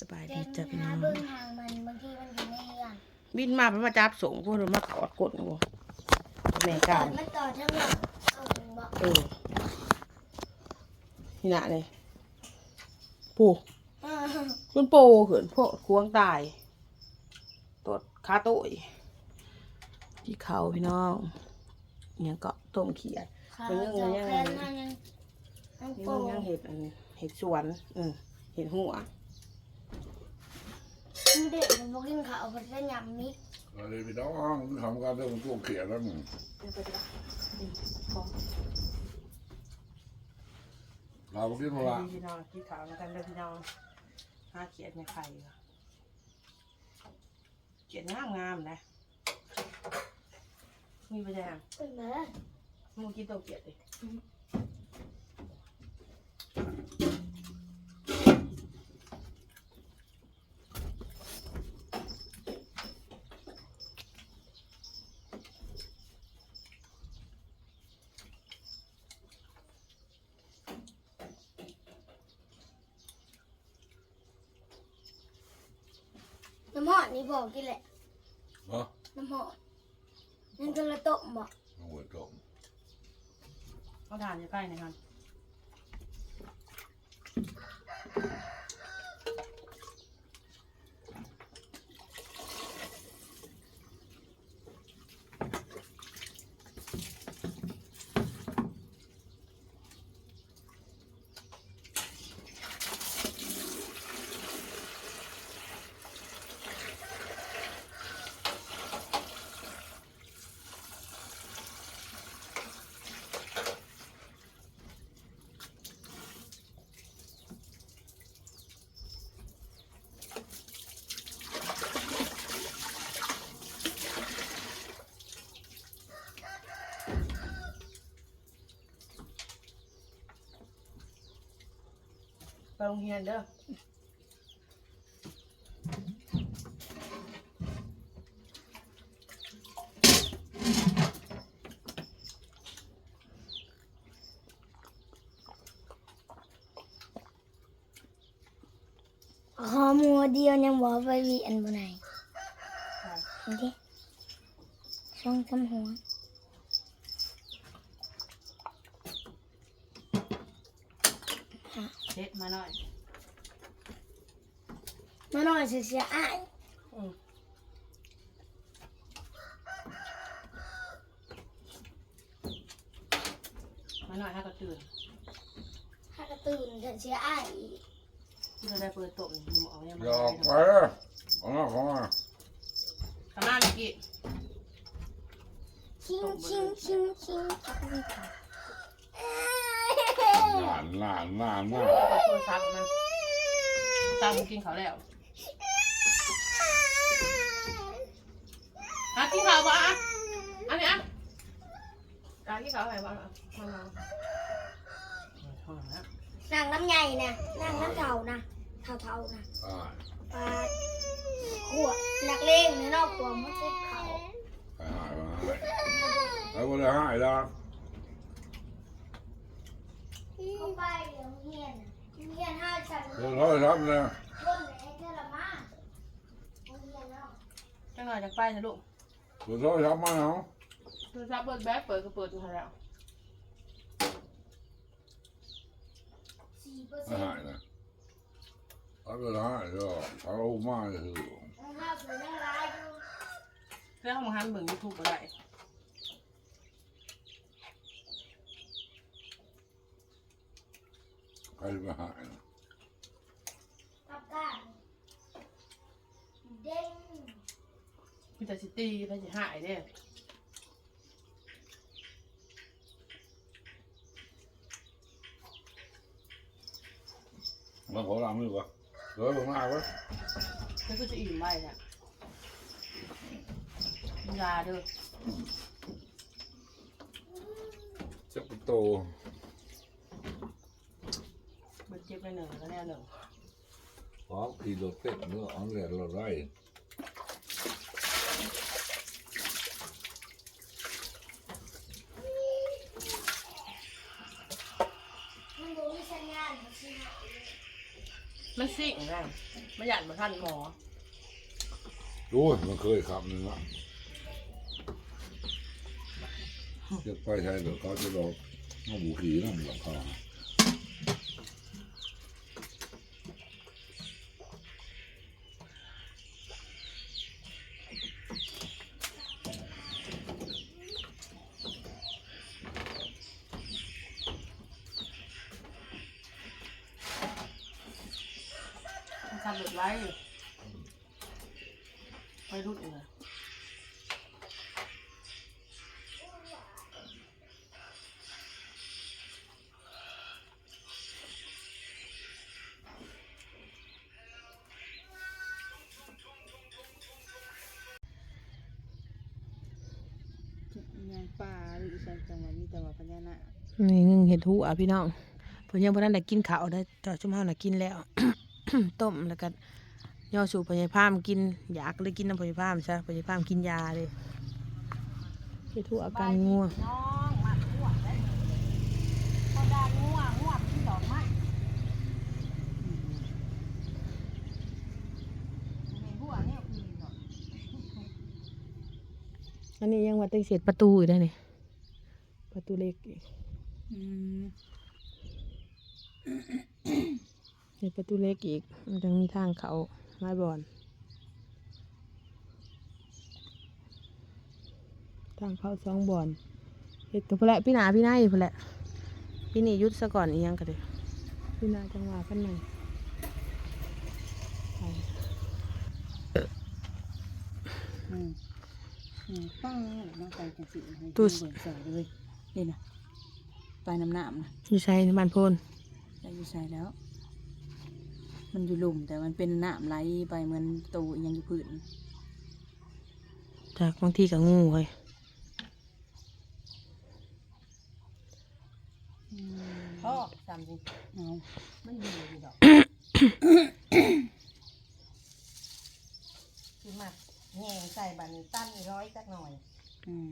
สบายเดิดีนจ้ะพี่น้หาอง เบิ่งทางมันบางทีมันอยู่ในเรือนบินมาเป็นมาจับส่งพวกเรามาขอดกดนะบ่แม่ต่กาอรมันต่อทั้งหลังเอาถึงบอกเออนี่นะเลยปู่เออคุณโปเขินพวกควงตายตดคาโต้ยที่เขาพี่น้องเนี่ยก็ต้มเขียด ขาเป็นเรื่องเจ้ายังไงแฟนมันยังยังนี่โปมันยังเห็ดอันเห็ดสวน เออเห็ดหัว มันเด็กมันบอกกินข้าวมันเป็นยำมิกอะไรพี่น้องทำการเรื่องตัวเขียนแล้วนี่เราไปกินมาละพี่น้องกินข้าวแล้วกันเด้อพี่น้องห้าเขียดในไข่เขียดงามงามๆนะมีไปยังเป็นไหมมึงกินตัวเขียดเน้ำหอดนี่บอกกินแหละเนาะน้ำหอดนั่นก็ละโต๊ะบอกเอาหัวจมเขาทานอยู่ใกล้หนะครับ โรงเรียนเด้อขอมัวเดียวยังบอกไปวีอันบนไหนโอเคช่องทำหัว เช็ดมาหน่อยมาหน่อยเสียๆอ้ายอืมมาหน่อยถ้าก็ตื่นถ้ากระตื่นจะเสียอ้ายอีกที่เราได้เปิดโต๊ะนี่หมูเอาเนี่ยมาหยอกไปได้เลยเอาหน้าของมาทำหน้าเมื่อกี้ชิงชิงชิงชิง หนานหนานหนานหนาน เอาโทรศัพท์มันตามกินเขาวแล้วอะกินข้าวปะอะอันนี้อะอะกินข้าวอะไรบ้างอะมามาเอาละนางน้ำใหญ่นะนางน้ำเก่านะเท่าๆนะอ่าปลาขวดนักเล่งในนอกขวดมันเป็นเขา ไปหายมาแล้วก็เลยหายแล้ว เข้าไปเดี๋ยวเฮียนเฮียนห้าชั้นเดี๋ยวเขาจะทำเนี่ยต้นไหนเท่าละมาเฮียนเนาะจังหน่อยจากไปนะลูกเดี๋ยวเขาจะทำมาเนาะโทรศัพท์เปิดแบ็คเปิดก็เปิดอยู่แล้วสี่เปอร์ไม่เซ็นหายต์นะเขาจะหายก็เขามาจะคือห้าเปอร์เซ็นต์ร้ายอยู่แล้วของฮันเบิ่งยูทูบก็ได้ ใครจะไปหายนะกับการเด้งพี่แต่สิตีไปสิหายเด้อมาขอรำดีกว่าเดี๋ยวลงหน้าไว้แล้วก็จะอิ่มไว้เนี่ยยาเด้อจะไปโต เบิดเจ็บไปหนึ่งแล้วแน่หนึ่งพร้อมขี่รถเต้นเนื้ออ่อนแรงเราได้มันสิ่งนะไม่อยากมาท่านหมอโอ้ยมันเคยขับหนึ่งละจะไป หลุดไว้ไปรุดเลยยังป่าหรือสานจังหวัดมีแต่ว่าพญานาคนี่นึ่งเห็ดหูอะพี่น้องเพิ่นยังบ่ทันได้กินข้าวได้จอดชุ่มเฮาน่ะกินแล้ว ต้มแล้วก็ย่อสู่พญายพามกิน อยากเลยกินน้ำพญายพามซะพญายพามกินยาเลยเห็ดหูอาการงัวน้องมาหัวได้พอดางัวงนี่ยอื่นดอกอันนี้ยังว่าตั้งเศษประตูอยู่ได้เนี่ยประตูเล็กอีก อืมเศษประตูเล็กอีก มันจะมีทางเขาไม้บอน ทางเขาสองบอนเห็ดกับพนแหละพี่หนาพี่นายพนแหละพี่นี่หยุดซะก่อนอีหยังกันเลยพี่นาจังหวะกันหน่อยไปอืมอืมป้าน้องไปจังสิให้เบิ่งใส่เลยนี่นะไปน้ำหนามนะอยู่ใช้บ้านโพนได้อยู่ใส่แล้ว มันอยู่หลุมแต่มันเป็นหนามไหลไปเหมือนตูอิหยังอยู่พื้นจากบางทีกับงูเว้ยพ่อจำสิเอามันอยู่อยู่ดอกคือมาแง่ใส่บันตั้นร้อยสักหน่อย อืม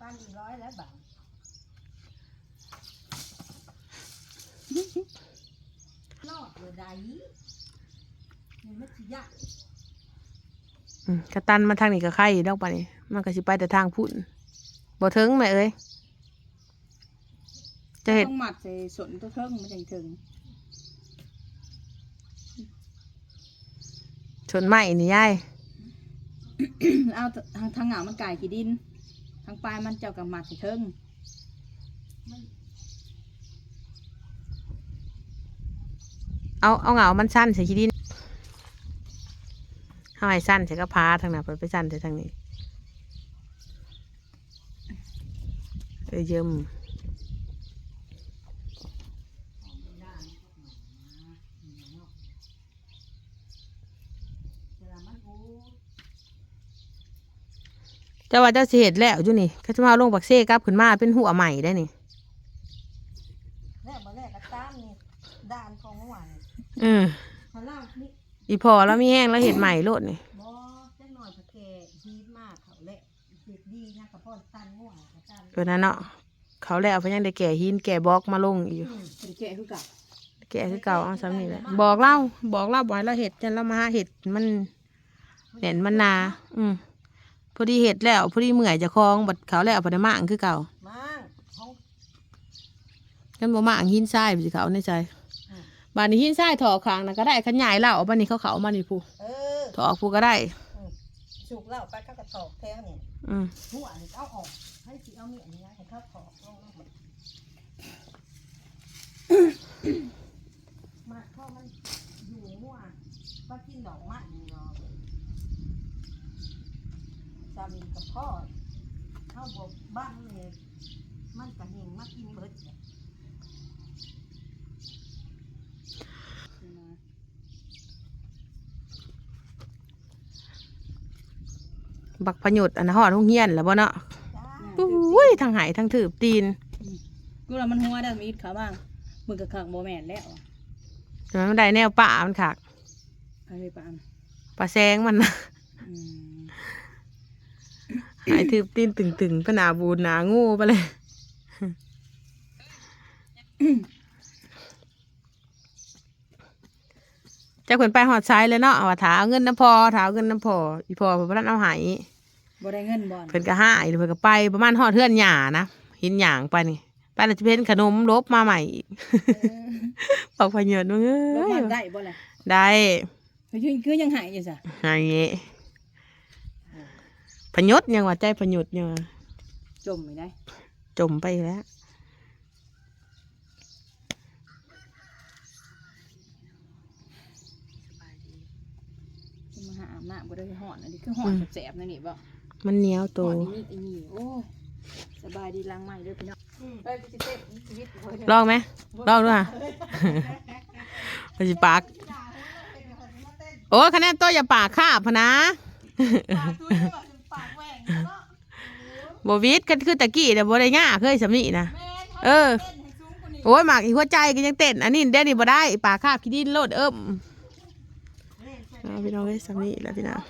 ตั้นร้อยแล้วบัง รอดเลยได้ยังไม่สิยากอืมกระตันมาทางนี้ก็ไข่ดอกปะนี่มันก็สิไปแต่ทางพุ่นบ่ถึงแม่เอ้ยจะเห็ดต้องหมัดใส่สนตัวเทิงมันจังถึงชนไม้นี่ยาย เอาทางทางเหงามันกายขี้ดิน ทางปลายมันเจ้ากับหมัดใส่เทิง เอาเอาเหงามันสั้นใส่ขี้ดินเอาให้สั้นใส่กระพาทางนั้นไปไปสั้นใส่ทางนี้เออเยิมเจ้าว่าเจ้าเสิเห็ดแล้วอยู่นี่เขาจะมาลงปักเซ่กลับขึ้นมาเป็นหัวใหม่ได้นี่ แรกมาแรกก็ตามนี่ด้านของเมื่อวาน อืมเขาเล่านี่อีพอแล้วมีแห้งแล้วเห็ดใหม่โลดนี่บอจังหน่อยพะแกฮีดมากเขาแหละเด็กดีนะกับพ่อตันง่วงกับตันเออนั่นเนาะเขาแล้วเพนยังได้แก่หินแก่บล็อกมาลงอีกอยู่อืมเป็นแกคือเกับแก่คือเก่าเอาซ้ำนี่แหละบอกเล่าบอกเล่าบ่อยแล้วเห็ดจันเรามาหาเห็ดมันเน่นมันนา อืมพอดีเห็ดแล้วพอดีเมื่อยจะคลองบัดเขาแล้วพอได้มางคือเก่ามั่งของกันบ่มางหินทรายไปสิเขาในใจ บ้านนี้หินทรายถอคางนะก็ได้ขันใหญ่แล้วบ้านนี้เขาเขามานี่ผู้เออถอกผู้ก็ได้สุกแล้วไปเข้ากระตอกแท้เนี่ยอืมหัวนี่เอาออกให้สิเอาเมียนี่นะให้เขาถอกลงมามาพ่อมันอยู่หัวมากินดอกไม้นี่เนาะสามีกับพ่อเขาบอกบ้านเลยมันกระหิงมากินเบิดเนี่ย บักพยุดอันนั้นหอดทุ่งเฮียนแล้วบ่เนาะจ้าอุ้ยทางไหายทางถืบตีนกูเรามันหัวได้มีดเขาบ้างมึงกับขังโมแมนแล้วอะแต่มันได้แนวป่ามันขากอะไรปานปลาแซงมันนะอืมหายถืบตีนตึงๆพนาบูนหนางูไปเลยเจ้าเพิ่นไปหอดซ้ายเลยเนาะว่าถาเอาเงินน้ำพอถาเอาเงินน้ำพออีพอเพิ่นบ่ทันเอาใหาย บ่ได้เงินบ่อนเพิ่นก็หายเพิ่นก็ไปประมาณหอดเทือนหญ้านะเห็นหยางไปนี่ไปแล้วจะเป็นขนมลบมาใหม่อีกบอกพะเยินว่าเอ้แล้วยมันได้บ่ล่ะได้คือคือยังหายอยู่ซะหายงี้พยศยังว่าใจพยศยังว่าจมไม่ได้ จมไปแล้วจะมาหาอาบน้ำบ่ได้ฮ้อนอันนี้คือฮ้อนแสบๆนั่นนี่บ่ มันเหนียวโตฮ้อนนี่นี่นี่โอ้ยสบายดีล้างใหม่เด้อพี่น้องไปไปสิเต้นชีวิตบ่ได้ลองไหมลองด้วยไปสิปาก โอ้คะแนนโตอย่าปากคาบพะนะบวิดก็คือตะกี้แต่บได้ง่าเคยสำนีนะเออโอ้ยหมากอีหัวใจก็ยังเต้น อันนี้เด้นี่บ่ได้ปากคาบขี้ดินโลดเอิ่มเอาพี่น้องเอ้ยสำนีแล้วพี่น้อง